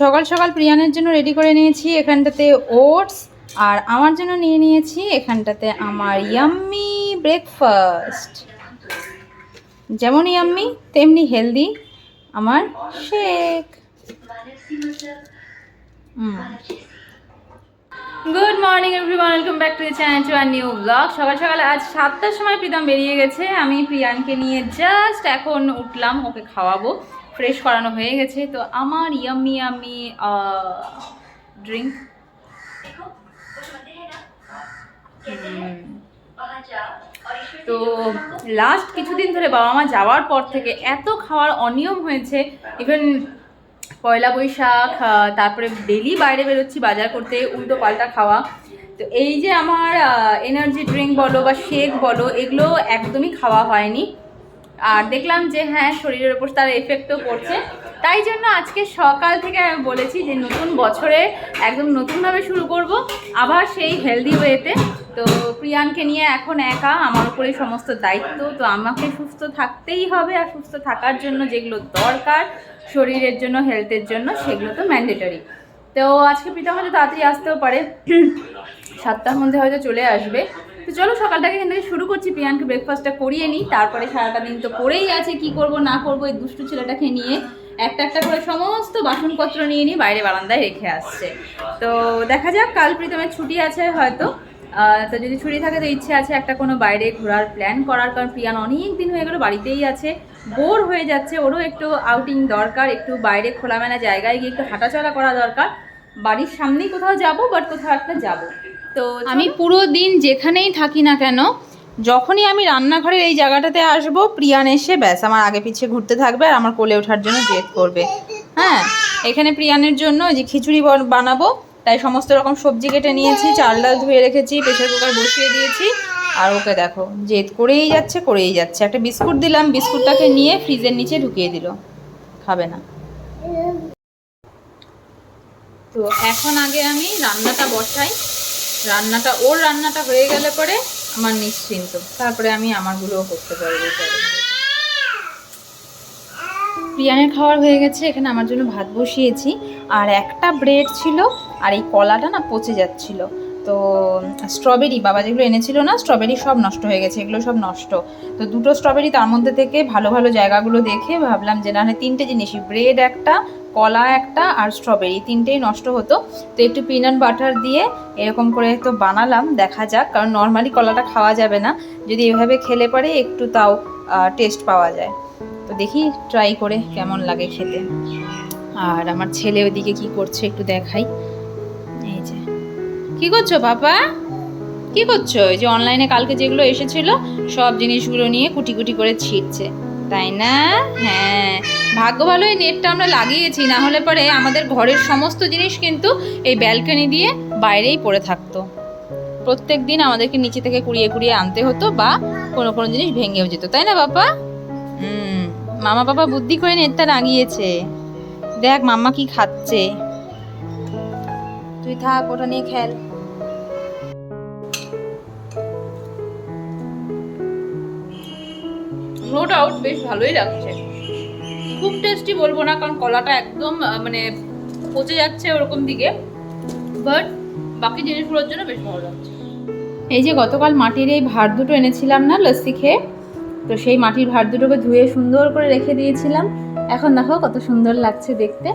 সকাল সকাল প্রিয়ানের জন্য রেডি করে নিয়েছি এখানটাতে ওটস আর আমার জন্য নিয়ে নিয়েছি এখানটাতে আমার ইয়াম্মি ব্রেকফাস্ট যেমন ইয়াম্মি তেমনি হেলদি আমার shake good morning everyone welcome back to the channel to our new blog সকাল সকাল আজ সাতটার সময় প্রীতম বেরিয়ে গেছে। আমি প্রিয়ানকে নিয়ে জাস্ট এখন উঠলাম, ওকে খাওয়াবো। ফ্রেশ করানো হয়ে গেছে। তো আমার ইয়াম্মি ইয়াম্মি ড্রিঙ্ক তো লাস্ট কিছুদিন ধরে বাবা মা যাওয়ার পর থেকে এত খাওয়ার অনিয়ম হয়েছে। ইভেন পয়লা বৈশাখ তারপরে ডেলি বাইরে বেরোচ্ছি বাজার করতে উল্টো পাল্টা খাওয়া। তো এই যে আমার এনার্জি ড্রিঙ্ক বলো বা শেক বলো এগুলো একদমই খাওয়া হয়নি। আর দেখলাম যে হ্যাঁ শরীরের উপর তার এফেক্টও পড়ছে। তাই জন্য আজকে সকাল থেকে আমি বলেছি যে নতুন বছরে একদম নতুনভাবে শুরু করব, আবার সেই হেলদি ওয়েতে তো। প্রিয়ানকে নিয়ে এখন একা, আমার উপরে সমস্ত দায়িত্ব। তো আমাকে সুস্থ থাকতেই হবে আর সুস্থ থাকার জন্য যেগুলো দরকার, শরীরের জন্য হেলথের জন্য, সেগুলো তো ম্যান্ডেটরি তো আজকে প্রীতম হয়তো তাড়াতাড়ি আসতেও পারে। সাতটার মধ্যে হয়তো চলে আসবে। তো চলো সকালটাকে এখান থেকে শুরু করছি। প্রিয়ানকে ব্রেকফাস্টটা করিয়ে নিই। তারপরে সারাটা দিন তো পড়েই আছে, কি করব, না করব এই দুষ্টু ছেলেটাকে নিয়ে। একটা একটা করে সমস্ত বাসনপত্র নিয়ে নিয়ে বাইরে বারান্দায় রেখে আসছে। তো দেখা যাক, কাল প্রীতমের ছুটি আছে হয়তো। তো যদি ছুটি থাকে, তো ইচ্ছে আছে একটা কোনো বাইরে ঘোরার প্ল্যান করার। কারণ প্রিয়ান অনেক দিন হয়ে গেলো, বাড়িতেই আছে। বোর হয়ে যাচ্ছে, ওরও একটু আউটিং দরকার, একটু বাইরে খোলামেলা জায়গায় গিয়ে একটু হাঁটাচলা করা দরকার। বাড়ির সামনেই কোথাও যাব বাট কোথাও একটা যাব। তো আমি পুরো দিন যেখানেই থাকি না কেন যখনই আমি রান্নাঘরের এই জায়গাটাতে আসব প্রিয়ান এসে ব্যাস আমার আগে পিছিয়ে ঘুরতে থাকবে আর আমার কোলে ওঠার জন্য জেদ করবে। হ্যাঁ এখানে প্রিয়ানের জন্য ওই যে খিচুড়ি বন- বানাবো তাই সমস্ত রকম সবজি কেটে নিয়েছি চাল ডাল ধুয়ে রেখেছি প্রেশার কুকার বসিয়ে দিয়েছি আর ওকে দেখো জেদ করেই যাচ্ছে করেই যাচ্ছে। একটা বিস্কুট দিলাম বিস্কুটটাকে নিয়ে ফ্রিজের নিচে ঢুকিয়ে দিল খাবে না। তো এখন আগে আমি রান্নাটা বসাই। রান্নাটা, ওর রান্নাটা হয়ে গেলে পরে আমার নিশ্চিন্ত। তারপরে আমি আমারগুলোও করতে পারব। পরে। প্রিয়ানের খাওয়ার হয়ে গেছে, এখানে আমার জন্য ভাত বসিয়েছি। আর একটা ব্রেড ছিল, আর এই কলাটা না পচে যাচ্ছিল। তো স্ট্রবেরি, বাবা যেগুলো এনেছিল না, স্ট্রবেরি সব নষ্ট হয়ে গেছে, এগুলো সব নষ্ট। তো দুটো স্ট্রবেরি তার মধ্যে থেকে ভালো ভালো জায়গাগুলো দেখে ভাবলাম যে না তিনটে জিনিসই, ব্রেড একটা কলা একটা আর স্ট্রবেরি তিনটেই নষ্ট হতো। তো একটু পিনাট বাটার দিয়ে এরকম করে তো বানালাম, দেখা যাক, কারণ নর্মালি কলাটা খাওয়া যাবে না। যদি এভাবে খেলে পরে একটু তাও টেস্ট পাওয়া যায়। তো দেখি ট্রাই করে কেমন লাগে খেতে। আর আমার ছেলে ওদিকে কি করছে একটু দেখাই। এই যে। কি করছ বাবা? কি করছ? এই যে অনলাইনে কালকে যেগুলো এসেছিল, সব জিনিসগুলো নিয়ে কুটি কুটি করে ছিটছে। তাই না? হ্যাঁ। ভাগ্য ভালো, এই নেটটা আমরা লাগিয়েছি, না হলে পরে আমাদের ঘরের সমস্ত জিনিস কিন্তু এই ব্যালকনি দিয়ে বাইরেই পড়ে থাকতো। প্রত্যেক দিন আমাদেরকে নিচে থেকে কুড়িয়ে কুড়িয়ে আনতে হতো বা কোনো কোনো জিনিস ভেঙেও যেত, তাই না বাবা? হুম। মামা বাবা বুদ্ধি করে নেটটা লাগিয়েছে। দেখ মাম্মা কি খাচ্ছে। তুই থাক, ওটা নিয়ে খেল। নো ডাউট বেশ ভালোই লাগছে। খুব টেস্টি বলব না, কারণ কলাটা একদম মানে পচে যাচ্ছে ওরকম দিকে। বাট বাকি জিনিসগুলোর জন্য বেশ ভালো লাগছে। এই যে গতকাল মাটির এই ভাত দুটো এনেছিলাম না, লস্যি খেয়ে? তো সেই মাটির ভাত দুটোকে ধুয়ে সুন্দর করে রেখে দিয়েছিলাম। এখন দেখো কত সুন্দর লাগছে দেখতে।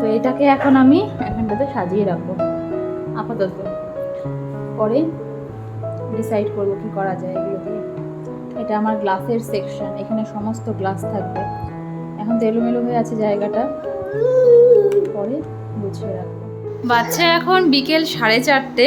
তো এটাকে এখন আমি এখানটাতে সাজিয়ে রাখব। আপাতত। পরে ডিসাইড করব কি করা যায় এগুলো দিয়ে এটা আমার গ্লাসের সেকশন এখানে সমস্ত গ্লাস থাকবে। এখন তো এলোমেলো হয়ে আছে জায়গাটা। পরে গুছিয়ে রাখব। বাচ্চা এখন বিকেল সাড়ে চারটে।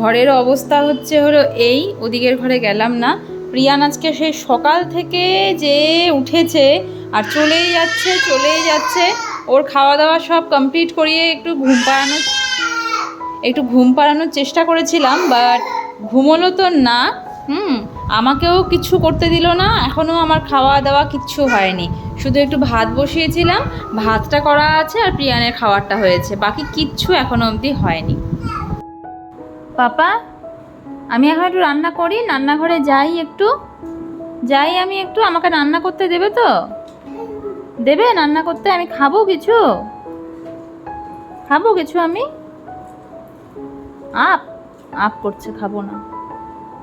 ঘরের অবস্থা হচ্ছে হলো এই, ওদিকের ঘরে গেলাম না। প্রিয়ান আজকে সেই সকাল থেকে যে উঠেছে আর চলেই যাচ্ছে চলেই যাচ্ছে। ওর খাওয়া দাওয়া সব কমপ্লিট করিয়ে একটু ঘুম পাড়ানোর একটু ঘুম পাড়ানোর চেষ্টা করেছিলাম বাট ঘুমোলো তো না। হুম আমাকেও কিছু করতে দিল না এখনও আমার খাওয়া দাওয়া কিচ্ছু হয়নি। শুধু একটু ভাত বসিয়েছিলাম, ভাতটা করা আছে আর প্রিয়ানের খাবারটা হয়েছে, বাকি কিচ্ছু এখনও অবধি হয়নি। পাপা, আমি এখন একটু রান্না করি, রান্নাঘরে যাই একটু। যাই আমি একটু, আমাকে রান্না করতে দেবে তো? দেবে? রান্না করতে আমি খাব কিছু? খাব কিছু আমি? আপ আপ করছে, খাব না।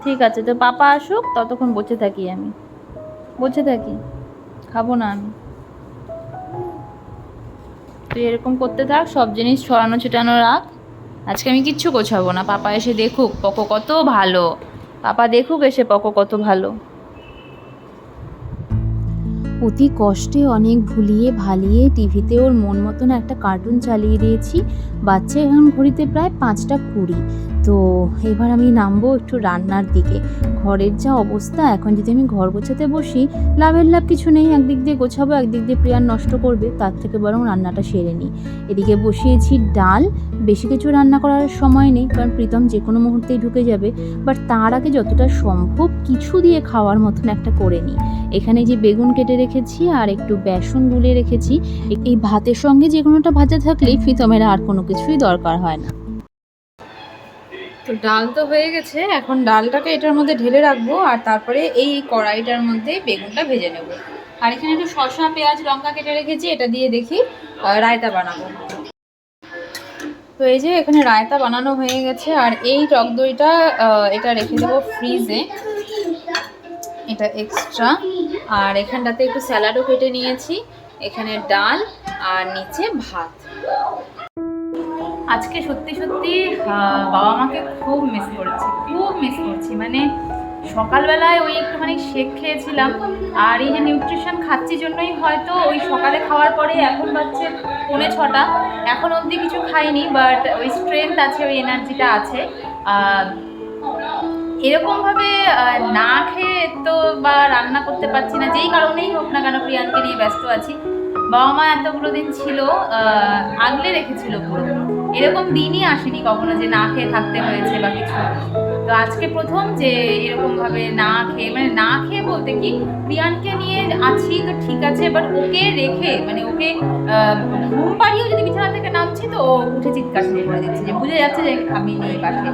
ঠিক আছে, তো পাপা আসুক, ততক্ষণ বসে থাকি আমি। বসে থাকি, খাব না আমি। তুই এরকম করতে থাক, সব জিনিস ছড়ানো ছিটানো রাখ। আজকে আমি কিচ্ছু গোছাবো না, পাপা এসে দেখুক পকো কত ভালো। পাপা দেখুক এসে পকো কত ভালো। অতি কষ্টে অনেক ভুলিয়ে ভালিয়ে টিভিতে ওর মন মতন একটা কার্টুন চালিয়ে দিয়েছি। বাচ্চা এখন ঘড়িতে প্রায় পাঁচটা কুড়ি। তো এবার আমি নামবো একটু রান্নার দিকে। ঘরের যা অবস্থা, এখন যদি আমি ঘর গোছাতে বসি, লাভের লাভ কিছু নেই। একদিক দিয়ে গোছাবো, একদিক দিয়ে প্রিয়ার নষ্ট করবে, তার থেকে বরং রান্নাটা সেরে নিই। এদিকে বসিয়েছি ডাল। বেশি কিছু রান্না করার সময় নেই, কারণ প্রীতম যে কোনো মুহূর্তেই ঢুকে যাবে। বাট তার আগে যতটা সম্ভব কিছু দিয়ে খাওয়ার মতন একটা করে নিই। এখানে যে বেগুন কেটে রেখেছি আর একটু বেসন গুলে রেখেছি, এই ভাতের সঙ্গে যে কোনোটা ভাজা থাকলেই প্রীতমের আর কোনো কিছুই দরকার হয় না। তো ডাল তো হয়ে গেছে, এখন ডালটাকে এটার মধ্যে ঢেলে রাখব আর তারপরে এই কড়াইটার মধ্যে বেগুনটা ভেজে নেব। আর এখানে একটু শসা, পেঁয়াজ, লঙ্কা কেটে রেখেছি, এটা দিয়ে দেখি রায়তা বানাবো। তো এই যে এখানে রায়তা বানানো হয়ে গেছে, আর এই টক দইটা এটা রেখে দেবো ফ্রিজে। এটা এক্সট্রা আর এখানটাতে একটু স্যালাডও কেটে নিয়েছি, এখানে ডাল আর নিচে ভাত। আজকে সত্যি সত্যি বাবা মাকে খুব মিস করেছি, খুব মিস করছি। মানে সকালবেলায় ওই একটুখানি শেক খেয়েছিলাম, আর এই যে নিউট্রিশন খাচ্ছি জন্যই হয়তো ওই সকালে খাওয়ার পরে এখন বাচ্চে পৌনে ছটা, এখন অবধি কিছু খাইনি বাট ওই স্ট্রেংথ আছে, ওই এনার্জিটা আছে। এরকমভাবে না খেয়ে তো বা রান্না করতে পারছি না, যেই কারণেই হোক না কেন প্রিয়ানকে নিয়ে ব্যস্ত আছি। বাবা মা এতগুলো দিন ছিল আগলে রেখেছিল পুরো। এরকম দিনই আসেনি কখনো যে না খেয়ে থাকতে হয়েছে বা কিছু। তো আজকে প্রথম যে এরকমভাবে না খেয়ে মানে না খেয়ে বলতে কি, প্রিয়ানকে নিয়ে আছি তো ঠিক আছে বাট ওকে রেখে মানে ওকে ঘুম পাড়িয়েও যদি বিছানা থেকে নামছি তো ও উঠে চিৎকার শুরু করে দিচ্ছে যে বুঝে যাচ্ছে যে আমি নেই পাশে।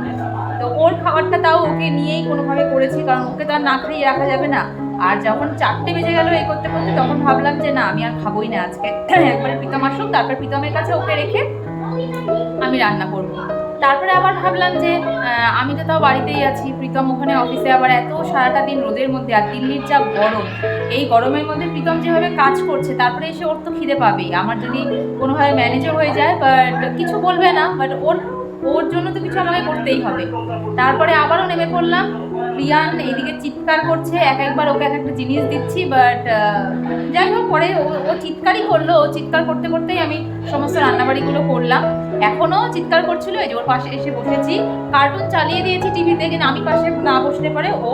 তো ওর খাবারটা তাও ওকে নিয়েই কোনোভাবে করেছি, কারণ ওকে তো আর না খাইয়ে রাখা যাবে না। আর যখন চারটে বেজে গেল এই করতে করতে, তখন ভাবলাম যে না, আমি আর খাবোই না আজকে। একবারে প্রীতম আসুক, তারপর প্রীতমের কাছে ওকে রেখে আমি রান্না করব। তারপরে আবার ভাবলাম যে আমি তো তাও বাড়িতেই আছি। প্রীতম ওখানে অফিসে আবার এত সারাটা দিন রোদের মধ্যে আর দিল্লির যা গরম, এই গরমের মধ্যে প্রীতম যেভাবে কাজ করছে, তারপরে এসে ওর তো খিদে পাবেই। আমার যদি কোনোভাবে ম্যানেজার হয়ে যায় বাট কিছু বলবে না বাট ওর ওর জন্য তো কিছু আমাকে করতেই হবে। তারপরে আবারও নেমে পড়লাম। প্রিয়ান এইদিকে চিৎকার করছে, এক একবার ওকে এক একটা জিনিস দিচ্ছি বাট যাই হোক, পরে ও চিৎকারই করল। ও চিৎকার করতে করতেই আমি সমস্ত রান্নাবাড়িগুলো করলাম। এখনও চিৎকার করছিল, এই যে ওর পাশে এসে বসেছি। কার্টুন চালিয়ে দিয়েছি টিভিতে, কিন্তু আমি পাশে না বসলে পরে ও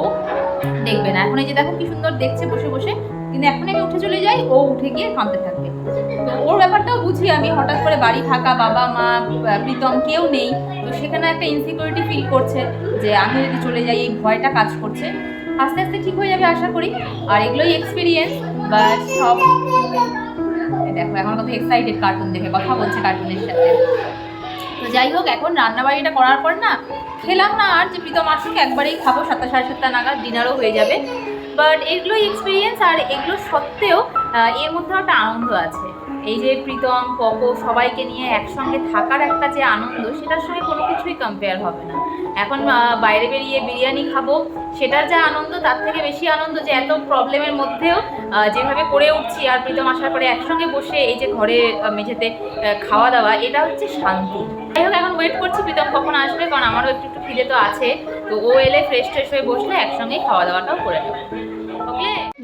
দেখবে না। এখন এই যে দেখো কি সুন্দর দেখছে বসে বসে। কিন্তু এখন আমি উঠে চলে যাই, ও উঠে গিয়ে কাঁদতে থাকবে তো ওর ব্যাপারটাও বুঝি, আমি হঠাৎ করে বাড়ি থাকা, বাবা, মা, প্রীতম কেউ নেই। তো সেখানে একটা ইনসিকিউরিটি ফিল করছে যে আমি যদি চলে যাই, এই ভয়টা কাজ করছে। আস্তে আস্তে ঠিক হয়ে যাবে আশা করি। আর এগুলোই এক্সপিরিয়েন্স বা সব দেখো, এখন কত এক্সাইটেড কার্টুন দেখে, কথা বলছে কার্টুনের সাথে। তো যাই হোক, এখন রান্নাবাড়িটা করার পর না, খেলাম না আর যে প্রীতম আসুক, একবারেই খাব, সাতটা সাড়ে সাতটা নাগাদ ডিনারও হয়ে যাবে। বাট এগুলোই এক্সপিরিয়েন্স আর এগুলো সত্ত্বেও এর মধ্যেও একটা আনন্দ আছে। এই যে প্রীতম পকো সবাইকে নিয়ে একসঙ্গে থাকার একটা যে আনন্দ, সেটার সঙ্গে কোনো কিছুই কম্পেয়ার হবে না। এখন বাইরে বেরিয়ে বিরিয়ানি খাব, সেটার যা আনন্দ, তার থেকে বেশি আনন্দ যে এত প্রবলেমের মধ্যেও যেভাবে করে উঠছি আর প্রীতম আসার পরে একসঙ্গে বসে এই যে ঘরে মেঝেতে খাওয়া দাওয়া এটা হচ্ছে শান্তি। যাই হোক, এখন ওয়েট করছি প্রীতম কখন আসবে, কারণ আমারও একটু একটু খিদে তো আছে। তো ও এলে ফ্রেশ ট্রেশ হয়ে বসলে একসঙ্গেই খাওয়া দাওয়াটাও করে নেব।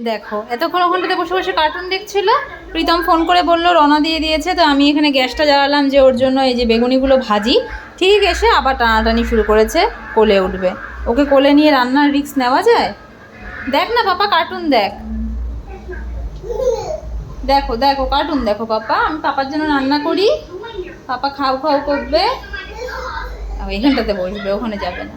দেখো, এতক্ষণ ওখানটাতে বসে বসে কার্টুন দেখছিল, প্রীতম ফোন করে বলল, রওনা দিয়ে দিয়েছে, তো আমি এখানে গ্যাসটা জ্বালালাম যে ওর জন্য এই যে বেগুনিগুলো ভাজি। ঠিক এসে আবার টানাটানি শুরু করেছে, কোলে উঠবে। ওকে কোলে নিয়ে রান্নার রিস্ক নেওয়া যায়? দেখ না পাপা কার্টুন দেখ। দেখো দেখো কার্টুন দেখো পাপা, আমি পাপার জন্য রান্না করি। পাপা খাও খাও করবে। এখানটাতে বসবে, ওখানে যাবে না।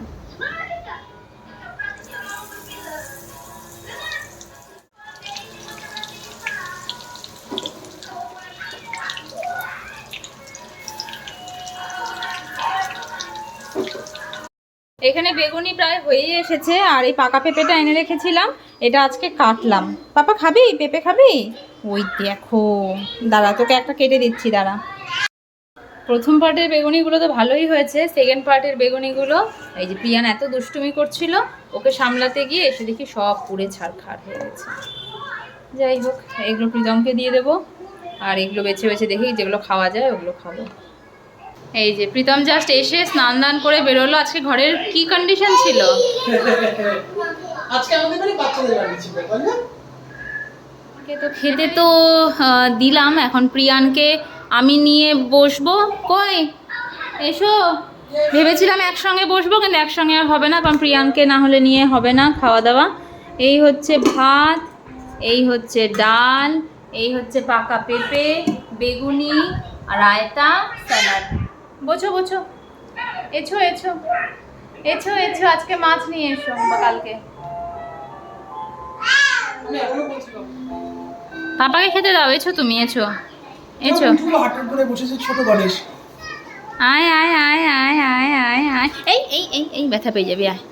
এখানে বেগুনি প্রায় হয়েই এসেছে, আর এই পাকা পেঁপেটা এনে রেখেছিলাম। এটা আজকে কাটলাম। পাপা, খাবি? পেঁপে খাবি? ওই দেখো। দাঁড়া, তোকে একটা কেটে দিচ্ছি, দাঁড়া। প্রথম পার্টের বেগুনিগুলো তো ভালোই হয়েছে সেকেন্ড পার্টের বেগুনিগুলো, এই যে প্রিয়ান এত দুষ্টুমি করছিল, ওকে সামলাতে গিয়ে এসে দেখি সব পুড়ে ছাড় ছাড়খাড় হয়ে গেছে। যাই হোক, এগুলো প্রীতমকে দিয়ে দেবো, আর এগুলো বেছে বেছে দেখি যেগুলো খাওয়া যায় ওগুলো খাব। এই যে প্রীতম জাস্ট এসে স্নান দান করে বেরোলো। আজকে ঘরের কি কন্ডিশন ছিল? তো খেতে তো দিলাম। এখন প্রিয়ানকে আমি নিয়ে বসবো। কই? এসো। ভেবেছিলাম একসঙ্গে বসবো কিন্তু একসঙ্গে আর হবে না কারণ প্রিয়ানকে না হলে নিয়ে হবে না খাওয়া দাওয়া এই হচ্ছে ভাত এই হচ্ছে ডাল এই হচ্ছে পাকা পেঁপে বেগুনি আর রায়তা স্যালাড। বোঝো বোঝো। এছো এছো। এছো এছো আজকে মাছ নিয়ে এসো বা কালকে। পাপাকে খেতে দাও এছো তুমি এছো। এছো। ছোট গণেশ। আয় আয় আয় আয় আয় আয় আয়। এই এই এই এই ব্যথা পেয়ে যাবি আয় আয়।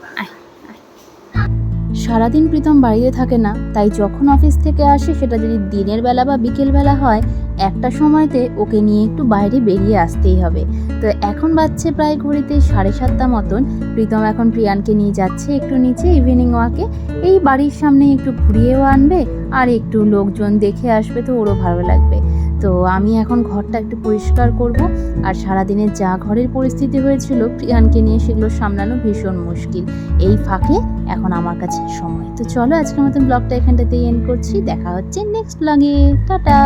সারাদিন প্রীতম বাড়িতে থাকে না, তাই যখন অফিস থেকে আসে সেটা যদি দিনের বেলা বা বিকেল বেলা হয়, একটা সময়তে ওকে নিয়ে একটু বাইরে বেরিয়ে আসতেই হবে। তো এখন বাজছে প্রায় ঘড়িতে সাড়ে সাতটা মতন। প্রীতম এখন প্রিয়ানকে নিয়ে যাচ্ছে একটু নিচে ইভিনিং ওয়াকে এই বাড়ির সামনে একটু ঘুরিয়েও আনবে, আর একটু লোকজন দেখে আসবে তো ওরও ভালো লাগবে। তো আমি এখন ঘরটা একটু পরিষ্কার করব। আর সারাদিনের যা ঘরের পরিস্থিতি হয়েছিল প্রিয়ানকে নিয়ে সেগুলো সামলানো ভীষণ মুশকিল। এই ফাঁকে এখন আমার কাছে সময়। তো চলো আজকের মতন ব্লগটা এখানটাতেই এন্ড করছি। দেখা হচ্ছে নেক্সট ব্লগে টাটা!